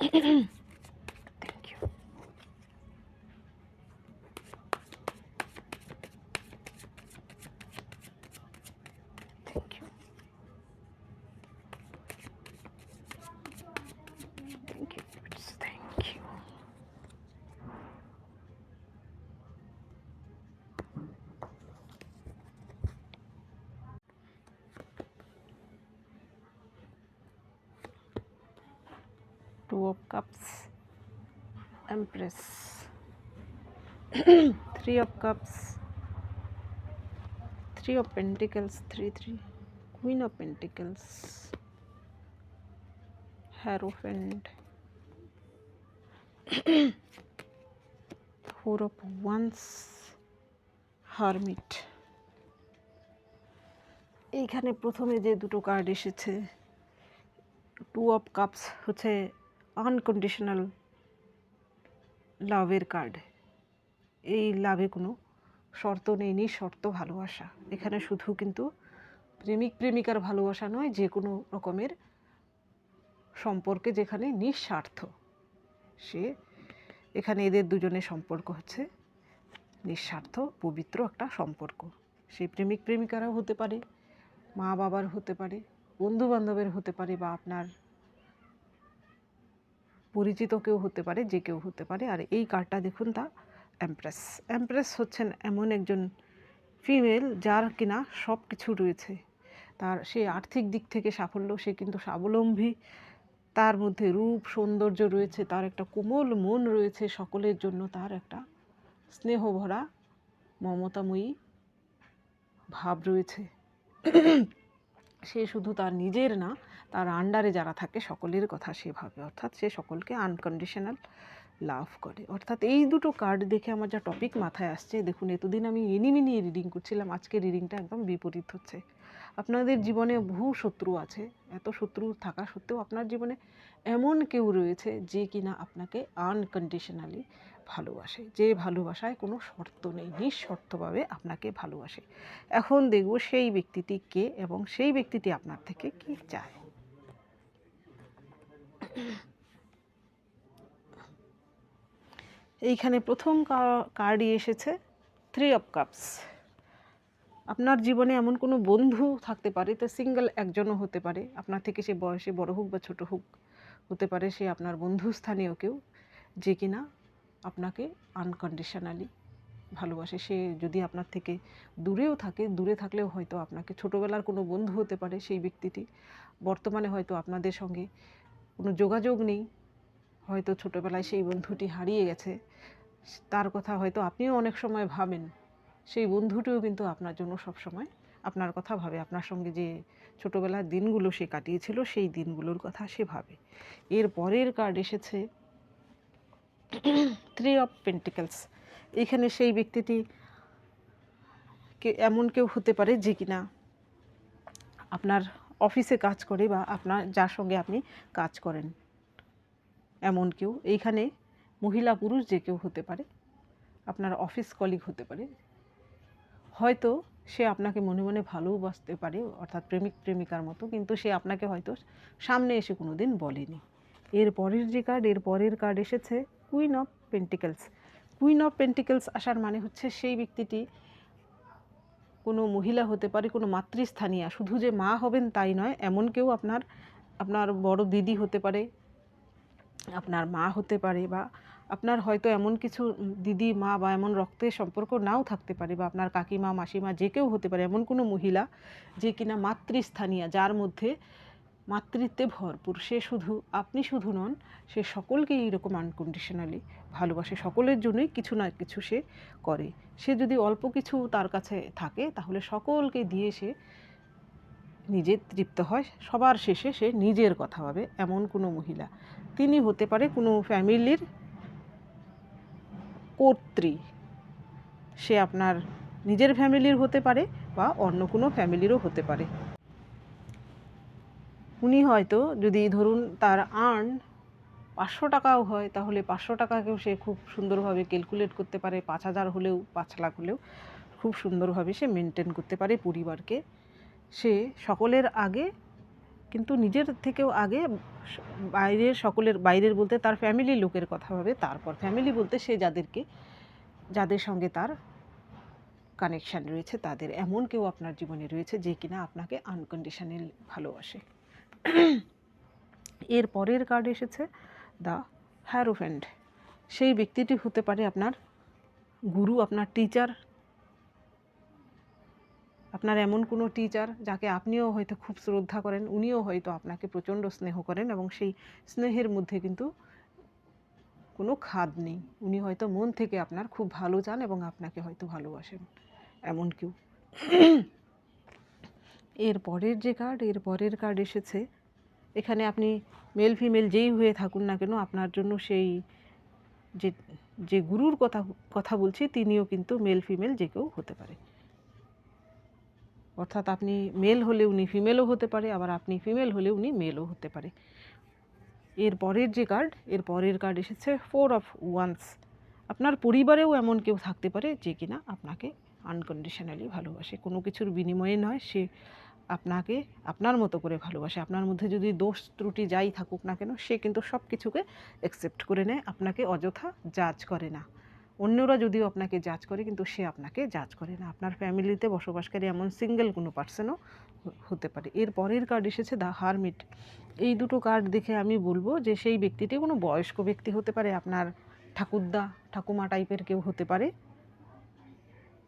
Mm-hmm. Two of Cups, Empress, Three of Cups, Three of Pentacles, Three, Three, Queen of Pentacles, Hierophant, Four of Wands, Hermit. এইখানে প্রথমে যে দুটো card এসেছে two of cups হচ্ছে unconditional লাভের card এই লাভে কোনো শর্ত নেই, নিঃশর্ত ভালোবাসা। এখানে শুধু কিন্তু প্রেমিক, প্রেমিকার ভালোবাসা নয়, যে কোনো রকমের সম্পর্কে যেখানে নিঃস্বার্থ। সে, এখানে এদের দুজনের সম্পর্ক হচ্ছে নিঃস্বার্থ, পবিত্র একটা সম্পর্ক। সেই প্রেমিক, প্রেমিকারাও হতে পারে মা বাবার হতে পারে বন্ধু বান্ধবের হতে পারে বা আপনার পরিচিত কেউ হতে পারে, যে কেউ হতে পারে। আর এই কার্ডটা দেখুন তা এমপ্রেস এমপ্রেস হচ্ছেন এমন একজন ফিমেল যার কিনা সব কিছু রয়েছে। তার সে আর্থিক দিক থেকে সাফল্য, সে কিন্তু স্বাবলম্বী। তার মধ্যে রূপ, সৌন্দর্য রয়েছে, তার একটা কোমল মন রয়েছে, সকলের জন্য তার একটা স্নেহ ভরা মমতাময়ী ভাব রয়েছে। সে শুধু তার নিজের না, তার আন্ডারে যারা থাকে সকলের কথা সে ভাবে। অর্থাৎ সে সকলকে আনকন্ডিশনাল লাভ করে। অর্থাৎ এই দুটো কার্ড দেখে আমার যা টপিক মাথায় আসছে, দেখুন, এতদিন আমি এনিমি নিয়ে রিডিং করছিলাম, আজকে রিডিংটা একদম বিপরীত হচ্ছে। আপনাদের জীবনে বহু শত্রু আছে, এত শত্রু থাকা সত্ত্বেও আপনার জীবনে এমন কেউ রয়েছে যে কিনা আপনাকে আনকন্ডিশনালি ভালোবাসে। যে ভালোবাসায় কোনো শর্ত নেই, নিঃশর্তভাবে আপনাকে ভালোবাসে। এখন দেখব সেই ব্যক্তিটি কে এবং সেই ব্যক্তিটি আপনার থেকে কি চায়। এইখানে প্রথম কার্ডই এসেছে থ্রি অফ কাপস আপনার জীবনে এমন কোনো বন্ধু থাকতে পারে, তো সিঙ্গেল একজনও হতে পারে। আপনার থেকে সে বয়সে বড় হোক বা ছোট হোক, হতে পারে সে আপনার বন্ধুস্থানীয় কেউ, যে কিনা আপনাকে আনকন্ডিশনালি ভালোবাসে। সে যদি আপনার থেকে দূরেও থাকে, দূরে থাকলেও হয়তো আপনাকে ছোটোবেলার কোনো বন্ধু হতে পারে সেই ব্যক্তিটি। বর্তমানে হয়তো আপনাদের সঙ্গে কোনো যোগাযোগ নেই। হয়তো ছোটোবেলায় সেই বন্ধুটি হারিয়ে গেছে। তার কথা হয়তো আপনিও অনেক সময় ভাবেন। সেই বন্ধুটিও কিন্তু আপনার জন্য সব সময় আপনার কথা ভাবে। আপনার সঙ্গে যে ছোটোবেলার দিনগুলো সে কাটিয়েছিল, সেই দিনগুলোর কথা সে ভাবে। এর পরের কার্ড এসেছে থ্রি অফ পেন্টিকেলস এখানে সেই ব্যক্তিটি কে এমন কেউ হতে পারে যে কিনা আপনার অফিসে কাজ করে বা আপনার যার সঙ্গে আপনি কাজ করেন। এমন কেউ। এইখানে মহিলা পুরুষ যে কেউ হতে পারে, আপনার অফিস কলিগ হতে পারে। হয়তো সে আপনাকে মনে মনে ভালোবাসতে পারে, অর্থাৎ প্রেমিক প্রেমিকার মতো, কিন্তু সে আপনাকে হয়তো সামনে এসে কোনো দিন বলেনি। এর পরের যে কার্ড এর পরের কার্ড এসেছে। Queen of pentacles queen of pentacles আসার মানে হচ্ছে সেই ব্যক্তিটি কোনো মহিলা হতে পারে, কোনো মাতৃস্থানীয়। শুধু যে মা হবেন তাই নয়, এমন কেউ আপনার আপনার বড় দিদি হতে পারে, আপনার মা হতে পারে বা আপনার হয়তো এমন কিছু দিদি, মা বা এমন রক্তের সম্পর্ক নাও থাকতে পারে বা আপনার কাকিমা, মাসিমা যে কেউ হতে পারে। এমন কোনো মহিলা যে কিনা মাতৃস্থানীয়, যার মধ্যে মাতৃত্বে ভরপুর। সে শুধু, আপনি শুধু নন, সে সকলকেই এরকম আনকন্ডিশনালি ভালোবাসে। সকলের জন্যই কিছু না কিছু সে করে। সে যদি অল্প কিছু তার কাছে থাকে, তাহলে সকলকে দিয়ে সে নিজে তৃপ্ত হয়। সবার শেষে সে নিজের কথা ভাবে, এমন কোনো মহিলা। তিনি হতে পারে কোনো ফ্যামিলির কর্ত্রী। সে আপনার নিজের ফ্যামিলির হতে পারে বা অন্য কোনো ফ্যামিলিরও হতে পারে। উনি হয়তো যদি ধরুন তার আর্ন পাঁচশো টাকাও হয়, তাহলে পাঁচশো টাকাকেও সে খুব সুন্দরভাবে ক্যালকুলেট করতে পারে। পাঁচ হাজার হলেও, পাঁচ লাখ হলেও খুব সুন্দরভাবে সে মেনটেন করতে পারে পরিবারকে। সে সকলের আগে, কিন্তু নিজের থেকেও আগে, বাইরের সকলের, বাইরের বলতে তার ফ্যামিলির লোকের কথা ভাবে, তারপর ফ্যামিলি বলতে সে যাদেরকে, যাদের সঙ্গে তার কানেকশান রয়েছে, তাদের এমন কেউ আপনার জীবনে রয়েছে যে কিনা আপনাকে আনকন্ডিশনাল ভালোবাসে। এর পরের কার্ড এসেছে দ্য হ্যারোফ্যান্ড সেই ব্যক্তিটি হতে পারে আপনার গুরু, আপনার টিচার আপনার এমন কোনো টিচার যাকে আপনিও হয়তো খুব শ্রদ্ধা করেন, উনিও হয়তো আপনাকে প্রচণ্ড স্নেহ করেন এবং সেই স্নেহের মধ্যে কিন্তু কোনো খাদ নেই। উনি হয়তো মন থেকে আপনার খুব ভালো চান এবং আপনাকে হয়তো ভালোবাসেন, এমন কেউ। এর পরের যে কার্ড এর পরের কার্ড এসেছে। এখানে আপনি মেল ফিমেল যেই হয়ে থাকুন না কেন, আপনার জন্য সেই যে যে গুরুর কথা কথা বলছি, তিনিও কিন্তু মেল ফিমেল যে কেউ হতে পারে। অর্থাৎ আপনি মেল হলে উনি ফিমেলও হতে পারে, আবার আপনি ফিমেল হলে উনি মেলও হতে পারে। এর পরের যে কার্ড এর পরের কার্ড এসেছে ফোর অফ ওয়ান্স আপনার পরিবারেও এমন কেউ থাকতে পারে যে কিনা আপনাকে আনকন্ডিশনালি ভালোবাসে। কোনো কিছুর বিনিময়ে নয়, সে আপনাকে আপনার মতো করে ভালোবাসে। আপনার মধ্যে যদি দোষ ত্রুটি যাই থাকুক না কেন, সে কিন্তু সব কিছুকে অ্যাকসেপ্ট করে নেয়, আপনাকে অযথা জাজ করে না। অন্যরা যদিও আপনাকে জাজ করে, কিন্তু সে আপনাকে জাজ করে না। আপনার ফ্যামিলিতে বসবাসকারী এমন সিঙ্গেল কোনো পার্সনও হতে পারে। এর পরের কার্ড এসেছে দ্য হারমিট এই দুটো কার্ড দেখে আমি বলব যে, সেই ব্যক্তিটি কোনো বয়স্ক ব্যক্তি হতে পারে, আপনার ঠাকুরদা, ঠাকুমা টাইপের কেউ হতে পারে।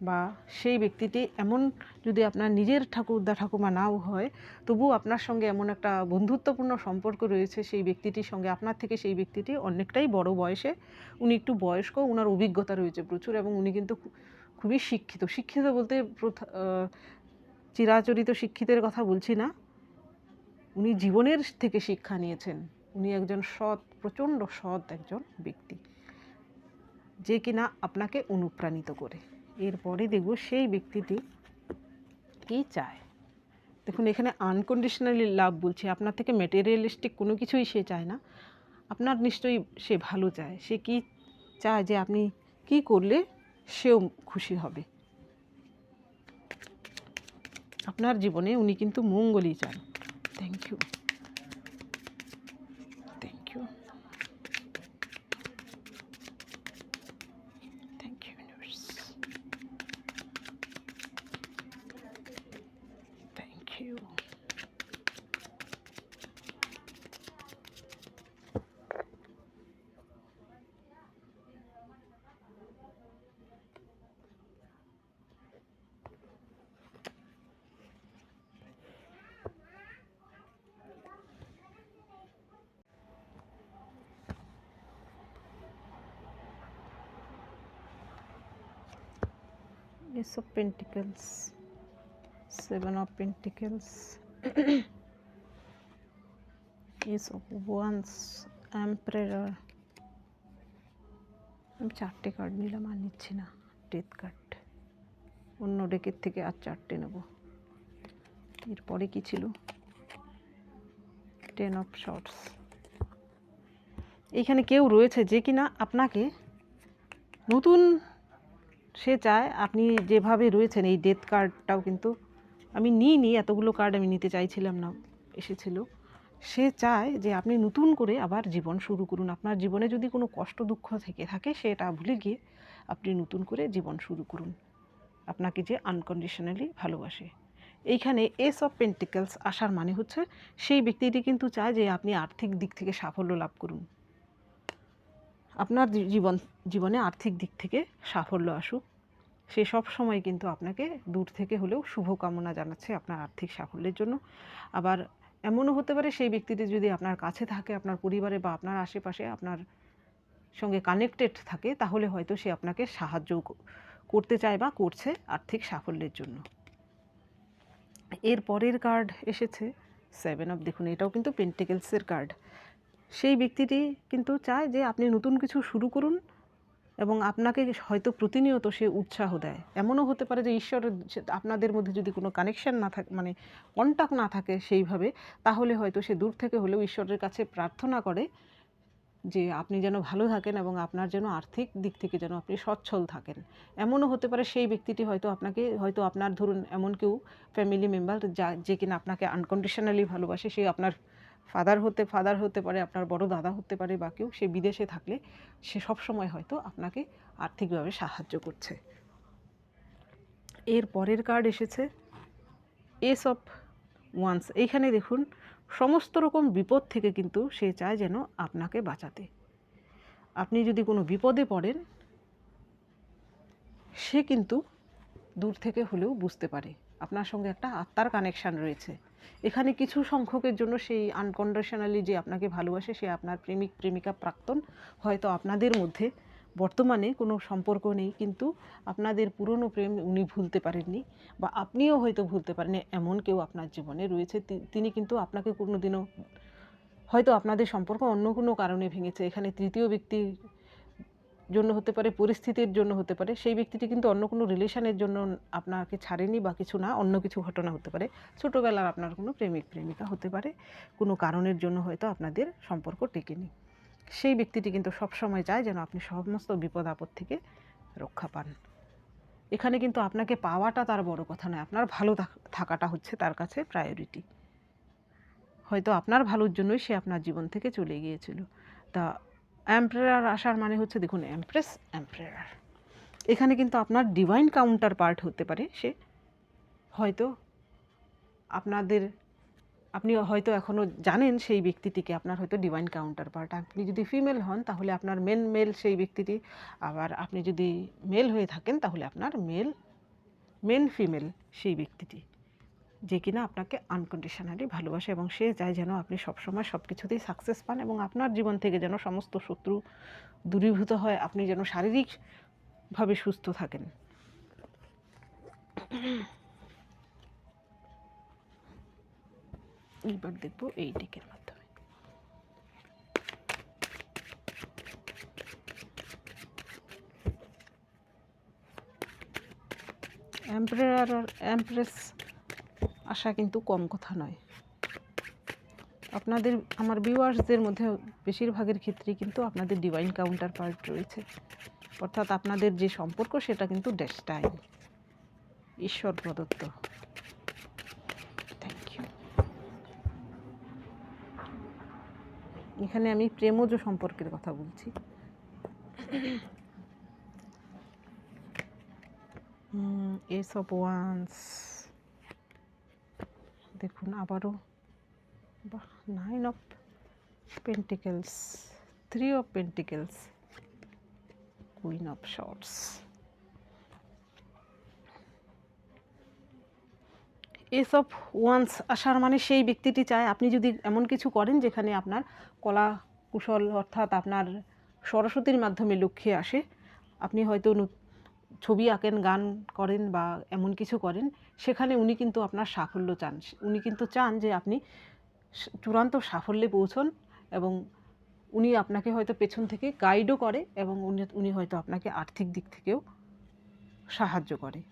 বা সেই ব্যক্তিটি এমন যদি আপনার নিজের ঠাকুরদা ঠাকুমা নাও হয় তবু আপনার সঙ্গে এমন একটা বন্ধুত্বপূর্ণ সম্পর্ক রয়েছে, সেই ব্যক্তিটির সঙ্গে, আপনার থেকে সেই ব্যক্তিটি অনেকটাই বড় বয়সে, উনি একটু বয়স্ক ওনার অভিজ্ঞতা রয়েছে প্রচুর এবং উনি কিন্তু খুবই শিক্ষিত। শিক্ষিত বলতে চিরাচরিত শিক্ষিতের কথা বলছি না। উনি জীবনের থেকে শিক্ষা নিয়েছেন। উনি একজন সৎ, প্রচণ্ড সৎ একজন ব্যক্তি, যে কিনা আপনাকে অনুপ্রাণিত করে। এরপরে দেখব সেই ব্যক্তিটি কি চায়। দেখুন, এখানে আনকন্ডিশনালি লাভ বলছি। আপনার থেকে মেটেরিয়ালিস্টিক কোনো কিছুই সে চায় না। আপনার নিশ্চয়ই সে ভালো চায়। সে কি চায় যে আপনি কি করলে সেও খুশি হবে? আপনার জীবনে উনি কিন্তু মঙ্গলই চান। Thank you thank you thank you universe thank you Ace of Pentacles, Seven of Pentacles, Ace of Wands, Emperor. আমি চারটে কার্ড নিলাম আর নিচ্ছি না। ডেথ কার্ড অন্য ডেকের থেকে আর চারটে নেব। এরপরে কি ছিল? টেন অফ শর্টস এইখানে কেউ রয়েছে যে কিনা আপনাকে নতুন সে চায় আপনি যেভাবে রয়েছেন, এই ডেথ কার্ডটাও কিন্তু আমি নিইনি, এতগুলো কার্ড আমি নিতে চাইছিলাম না, এসেছিল। সে চায় যে আপনি নতুন করে আবার জীবন শুরু করুন। আপনার জীবনে যদি কোনো কষ্ট, দুঃখ থেকে থাকে, সেটা ভুলে গিয়ে আপনি নতুন করে জীবন শুরু করুন। আপনাকে যে আনকন্ডিশনালি ভালোবাসে। এইখানে এস অফ পেন্টিকেলস আসার মানে হচ্ছে, সেই ব্যক্তিটি কিন্তু চায় যে আপনি আর্থিক দিক থেকে সাফল্য লাভ করুন। আপনার জীবন, জীবনে আর্থিক দিক থেকে সাফল্য আসুক, সে সব সময় কিন্তু আপনাকে দূর থেকে হলেও শুভকামনা জানাচ্ছে আপনার আর্থিক সাফল্যের জন্য। আবার এমনও হতে পারে সেই ব্যক্তিটি যদি আপনার কাছে থাকে, আপনার পরিবারে বা আপনার আশেপাশে আপনার সঙ্গে কানেক্টেড থাকে, তাহলে হয়তো সে আপনাকে সাহায্য করতে চায় বা করছে আর্থিক সাফল্যের জন্য। এর পরের কার্ড এসেছে সেভেন অফ দেখুন এটাও কিন্তু পেন্টিকেলসের কার্ড সেই ব্যক্তিটি কিন্তু চায় যে আপনি নতুন কিছু শুরু করুন এবং আপনাকে হয়তো প্রতিনিয়ত সে উৎসাহ দেয়। এমনও হতে পারে যে ঈশ্বরের আপনাদের মধ্যে যদি কোনো কানেকশন না থাকে মানে কন্টাক্ট না থাকে সেইভাবে, তাহলে হয়তো সে দূর থেকে হলেও ঈশ্বরের কাছে প্রার্থনা করে যে আপনি যেন ভালো থাকেন এবং আপনার যেন আর্থিক দিক থেকে যেন আপনি সচ্ছল থাকেন। এমনও হতে পারে সেই ব্যক্তিটি হয়তো আপনাকে, হয়তো আপনার ধরুন এমন কেউ ফ্যামিলি মেম্বার যা, যে কিনা আপনাকে আনকন্ডিশনালি ভালোবাসে, সে আপনার ফাদার হতে ফাদার হতে পারে, আপনার বড় দাদা হতে পারে বা কেউ সে বিদেশে থাকলে সে সব সময় হয়তো আপনাকে আর্থিকভাবে সাহায্য করছে। এর পরের কার্ড এসেছে এস অফ ওয়ান্স এইখানে দেখুন, সমস্ত রকম বিপদ থেকে কিন্তু সে চায় যেন আপনাকে বাঁচাতে। আপনি যদি কোনো বিপদে পড়েন, সে কিন্তু দূর থেকে হলেও বুঝতে পারে। আপনার সঙ্গে একটা আত্মার কানেকশান রয়েছে। এখানে কিছু সংখ্যকের জন্য সেই আনকন্ডিশনালি যে আপনাকে ভালোবাসে, সে আপনার প্রেমিক, প্রেমিকা, প্রাক্তন। হয়তো আপনাদের মধ্যে বর্তমানে কোনো সম্পর্ক নেই, কিন্তু আপনাদের পুরনো প্রেম উনি ভুলতে পারেননি বা আপনিও হয়তো ভুলতে পারেন এমন কেউ আপনার জীবনে রয়েছে। তিনি কিন্তু আপনাকে কোনোদিনও, হয়তো আপনাদের সম্পর্ক অন্য কোনো কারণে ভেঙেছে। এখানে তৃতীয় ব্যক্তির জন্য হতে পারে, পরিস্থিতির জন্য হতে পারে, সেই ব্যক্তিটি কিন্তু অন্য কোনো রিলেশনের জন্য আপনাকে ছাড়েনি বা কিছু না, অন্য কিছু ঘটনা হতে পারে। ছোটোবেলার আপনার কোনো প্রেমিক, প্রেমিকা হতে পারে, কোনো কারণের জন্য হয়তো আপনাদের সম্পর্ক টেকেনি। সেই ব্যক্তিটি কিন্তু সবসময় চায় যেন আপনি সমস্ত বিপদ আপদ থেকে রক্ষা পান। এখানে কিন্তু আপনাকে পাওয়াটা তার বড় কথা নয়, আপনার ভালো থাক- থাকাটা হচ্ছে তার কাছে প্রায়োরিটি হয়তো আপনার ভালোর জন্যই সে আপনার জীবন থেকে চলে গিয়েছিল। তা অ্যাম্প্রেয়ার আসার মানে হচ্ছে দেখুন অ্যাম্প্রেস অ্যাম্প্রেয়ার এখানে কিন্তু আপনার ডিভাইন কাউন্টার পার্ট হতে পারে, সে হয়তো আপনাদের, আপনি হয়তো এখনও জানেন সেই ব্যক্তিটিকে, আপনার হয়তো ডিভাইন কাউন্টার পার্ট আপনি যদি ফিমেল হন, তাহলে আপনার মেন মেল সেই ব্যক্তিটি। আবার আপনি যদি মেল হয়ে থাকেন, তাহলে আপনার মেল মেন ফিমেল সেই ব্যক্তিটি। যে কিনা আপনাকে আনকন্ডিশনালি ভালোবাসে এবং সে চায় যেন আপনি সবসময় সব কিছুতেই সাকসেস পান এবং আপনার জীবন থেকে যেন সমস্ত শত্রু দূরীভূত হয়, আপনি যেন শারীরিকভাবে সুস্থ থাকেন। এইবার দেখব এই টেকের মাধ্যমে। আর এমপ্রেস আসা কিন্তু কম কথা নয়। আপনাদের, আমার ভিউয়ার্সদের মধ্যে বেশিরভাগের ক্ষেত্রেই কিন্তু আপনাদের ডিভাইন কাউন্টার পার্ট রয়েছে। অর্থাৎ আপনাদের যে সম্পর্ক, সেটা কিন্তু ডেস্টাইন ঈশ্বর প্রদত্ত। থ্যাংক ইউ এখানে আমি প্রেমজ সম্পর্কের কথা বলছি। এস অফ ওয়ান্স দেখুন আবারও। বাহ nine of pentacles three of pentacles queen of swords ace of wands আসার মানে সেই ব্যক্তিটি চায় আপনি যদি এমন কিছু করেন যেখানে আপনার কলা কুশল অর্থাৎ আপনার সরস্বতীর মাধ্যমে লক্ষ্যে আসে। আপনি হয়তো ছবি আঁকেন, গান করেন বা এমন কিছু করেন, সেখানে উনি কিন্তু আপনার সাফল্য চান। উনি কিন্তু চান যে আপনি চূড়ান্ত সাফল্যে পৌঁছন এবং উনি আপনাকে হয়তো পেছন থেকে গাইডও করে এবং উনি উনি হয়তো আপনাকে আর্থিক দিক থেকেও সাহায্য করে।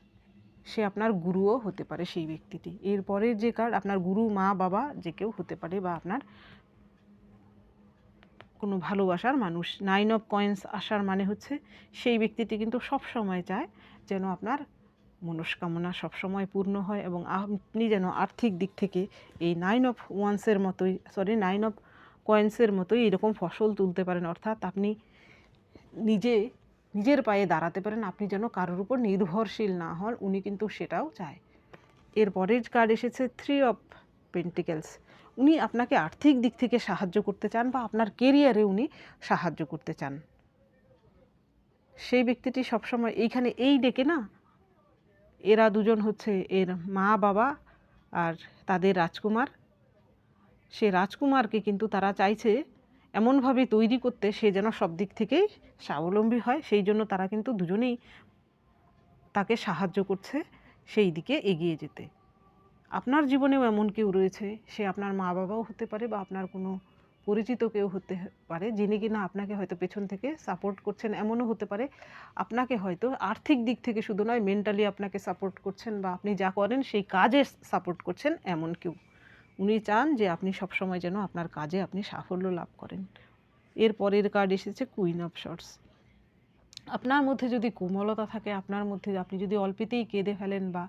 সে আপনার গুরুও হতে পারে সেই ব্যক্তিটি। এরপরে যে কার, আপনার গুরু, মা, বাবা যে কেউ হতে পারে বা আপনার কোনো ভালোবাসার মানুষ। নাইন অফ কয়েন্স আসার মানে হচ্ছে সেই ব্যক্তিটি কিন্তু সব সময় চায় যেন আপনার মনস্কামনা সবসময় পূর্ণ হয় এবং আপনি যেন আর্থিক দিক থেকে এই নাইন অফ ওয়ান্সের মতোই সরি নাইন অফ কয়েন্সের মতোই এরকম ফসল তুলতে পারেন। অর্থাৎ আপনি নিজে, নিজের পায়ে দাঁড়াতে পারেন। আপনি যেন কারোর উপর নির্ভরশীল না হন, উনি কিন্তু সেটাও চায়। এর পরের কার্ড এসেছে থ্রি অফ পেন্টিকেলস উনি আপনাকে আর্থিক দিক থেকে সাহায্য করতে চান বা আপনার কেরিয়ারে উনি সাহায্য করতে চান। সেই ব্যক্তিটি সবসময় এইখানে এই ডেকে না, এরা দুজন হচ্ছে এর মা বাবা আর তাদের রাজকুমার। সে রাজকুমারকে কিন্তু তারা চাইছে এমনভাবে তৈরি করতে সে যেন সব দিক থেকেই স্বাবলম্বী হয়, সেই জন্য তারা কিন্তু দুজনেই তাকে সাহায্য করছে সেই দিকে এগিয়ে যেতে। আপনার জীবনেও এমন কেউ রয়েছে, সে আপনার মা বাবাও হতে পারে বা আপনার কোনো পরিচিত কেউ হতে পারে, যিনি কিনা আপনাকে হয়তো পেছন থেকে সাপোর্ট করছেন, এমনও হতে পারে। আপনাকে হয়তো আর্থিক দিক থেকে শুধু নয় মেন্টালি আপনাকে সাপোর্ট করছেন বা আপনি যা করেন সেই কাজে সাপোর্ট করছেন এমন কেউ। উনি চান যে আপনি সবসময় যেন আপনার কাজে আপনি সাফল্য লাভ করেন। এর পরের কার্ড এসেছে কুইন অফ শর্টস আপনার মধ্যে যদি কোমলতা থাকে, আপনার মধ্যে আপনি যদি অল্পেতেই কেঁদে ফেলেন বা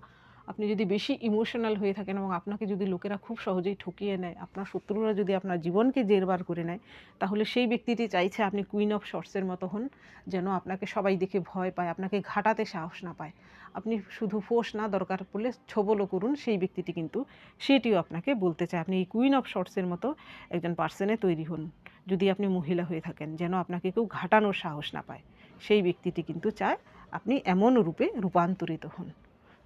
আপনি যদি বেশি ইমোশনাল হয়ে থাকেন এবং আপনাকে যদি লোকেরা খুব সহজেই ঠকিয়ে নেয়, আপনার শত্রুরা যদি আপনার জীবনকে জেরবার করে নেয়, তাহলে সেই ব্যক্তিটি চাইছে আপনি কুইন অফ শর্টসের মতো হন, যেন আপনাকে সবাই দেখে ভয় পায়, আপনাকে ঘাটাতে সাহস না পায়। আপনি শুধু ফোর্স না দরকার পড়লে ছবলও করুন, সেই ব্যক্তিটি কিন্তু সেটিও আপনাকে বলতে চায়। আপনি এই কুইন অফ শর্টসের মতো একজন পার্সনে তৈরি হন, যদি আপনি মহিলা হয়ে থাকেন, যেন আপনাকে কেউ ঘাটানোর সাহস না পায়। সেই ব্যক্তিটি কিন্তু চায় আপনি এমন রূপে রূপান্তরিত হন।